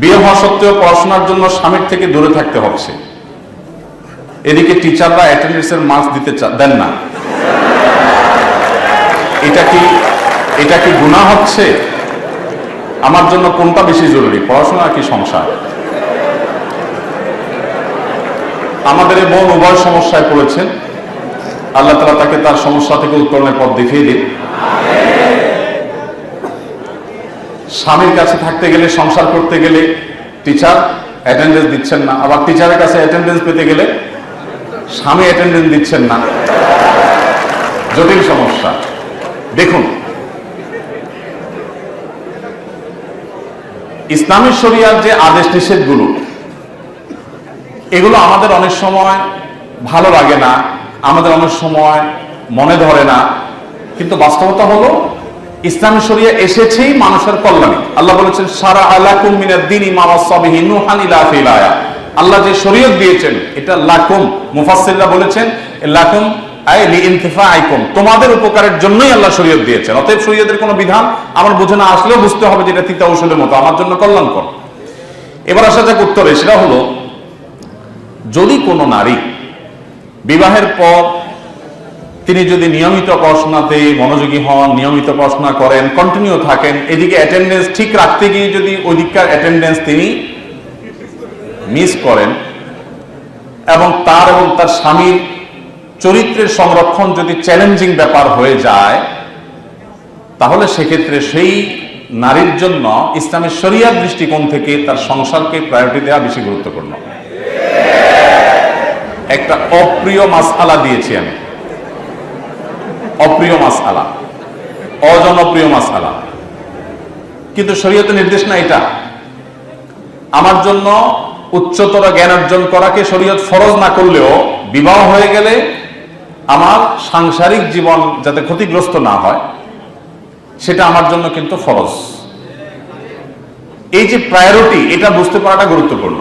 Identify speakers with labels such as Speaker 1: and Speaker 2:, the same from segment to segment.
Speaker 1: বিয়ে হওয়া সত্ত্বেও পড়াশোনার জন্য স্বামীর থেকে দূরে থাকতে হচ্ছে এদিকে টিচাররা অ্যাটেন্ডেন্সের মার্কস দিতে দেন না। এটা কি এটা কি গুণা হচ্ছে? আমার জন্য কোনটা বেশি জরুরি? পড়াশোনা কি সংসার? আমাদের এই বোন উভয় সমস্যায় পড়েছেন আল্লাহ তালা তাকে তার সমস্যা থেকে উত্তরণের পথ দেখিয়ে দিন স্বামীর কাছে থাকতে গেলে, সংসার করতে গেলে টিচার অ্যাটেন্ডেন্স দিচ্ছেন না। আবার টিচারের কাছে অ্যাটেন্ডেন্স পেতে গেলে স্বামী অ্যাটেন্ডেন্স দিচ্ছেন না। জটিল সমস্যা। দেখুন ইসলামী শরিয়ার যে আদেশ নিষেধগুলো, এগুলো আমাদের অনেক সময় ভালো লাগে না, আমাদের অনেক সময় মনে ধরে না, কিন্তু বাস্তবতা হলো ইসলামী শরিয়া এসেছেই মানুষের কল্যাণে। আল্লাহ বলেছেন, সারা আলাকুম মিনাদ দিন ইমামাসাবিহি নুহান ইলা ফিলায়া আল্লাহ যে শরীয়ত দিয়েছেন, এটা লাকুম। মুফাসসিররা বলেছেন, লাকুম আই লি ইনতিফাআইকুম তোমাদের উপকারের জন্যই আল্লাহ শরীয়ত দিয়েছেন। অতএব শরীয়তের কোনো বিধান আমার বুঝে না আসলেও বুঝতে হবে যেটা তিতা ঔষধের মতো। আমার জন্য কল্যাণকর। এবার আসা যাক উত্তরে, সেটা হলো, যদি কোনো নারী বিবাহের পর তিনি যদি নিয়মিত পড়াশোনাতে মনোযোগী হন, নিয়মিত পড়াশোনা করেন কন্টিনিউ থাকেন, এদিকে অ্যাটেন্ডেন্স ঠিক রাখতে গিয়ে যদি ওইদিককার অ্যাটেন্ডেন্স তিনি মিস করেন, এবং তার এবং তার স্বামীর চরিত্রের সংরক্ষণ যদি চ্যালেঞ্জিং ব্যাপার হয়ে যায়, তাহলে সেক্ষেত্রে সেই নারীর জন্য ইসলামের শরিয়ার দৃষ্টিকোণ থেকে তার সংসারকে প্রায়োরিটি দেওয়া বেশি গুরুত্বপূর্ণ। একটা অপ্রিয় মাসআলা দিয়েছি আমি। অপ্রিয় মাসআলা, অজনপ্রিয় মাসআলা। কিন্তু শরীয়তের নির্দেশ না এটা। আমার জন্য উচ্চতর জ্ঞান অর্জন করাকে শরীয়ত ফরজ না করলেও বিবাহ হয়ে গেলে আমার সাংসারিক জীবন যাতে ক্ষতিগ্রস্ত না হয়, সেটা আমার জন্য কিন্তু ফরজ। এই যে প্রায়োরিটি এটা বুঝতে পারাটা গুরুত্বপূর্ণ।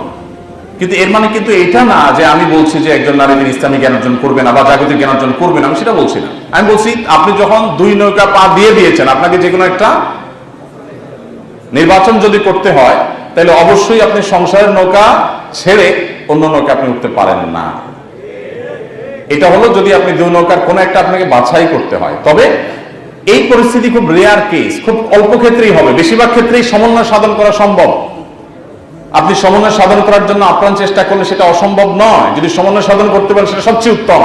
Speaker 1: কিন্তু এর মানে কিন্তু এটা না যে আমি বলছি যে একজন নারী তিনি ইসলামিক জ্ঞান অর্জন করবেন আবার জাগতিক জ্ঞান অর্জন করবেন আমি সেটা বলছি না। আমি বলছি, আপনি যখন দুই নৌকা পা দিয়ে দিয়েছেন, আপনাকে যে কোনো একটা নির্বাচন যদি করতে হয়, তাহলে অবশ্যই আপনি সংসারের নৌকা ছেড়ে অন্য নৌকা আপনি উঠতে পারেন না। এটা হলো যদি আপনি দুই নৌকার কোনো একটা আপনাকে বাছাই করতে হয়। তবে এই পরিস্থিতি খুব রেয়ার কেস খুব অল্প ক্ষেত্রেই হবে। বেশিরভাগ ক্ষেত্রেই সমন্বয় সাধন করা সম্ভব। আপনি সমন্বয় সাধন করার জন্য আপ্রাণ চেষ্টা করলে সেটা অসম্ভব নয়। যদি সমন্বয় সাধন করতে পারেন, সেটা সবচেয়ে উত্তম।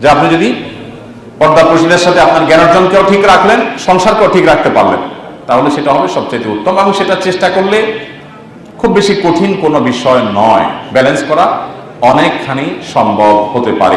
Speaker 1: যে আপনি যদি পর্দা প্রসিদের সাথে আপনার জ্ঞান অর্জনকেও ঠিক রাখলেন, সংসারকেও ঠিক রাখতে পারলেন, তাহলে সেটা হবে সবচেয়ে উত্তম এবং সেটা চেষ্টা করলে খুব বেশি কঠিন কোনো বিষয় নয়। ব্যালেন্স করা অনেকখানি সম্ভব হতে পারে।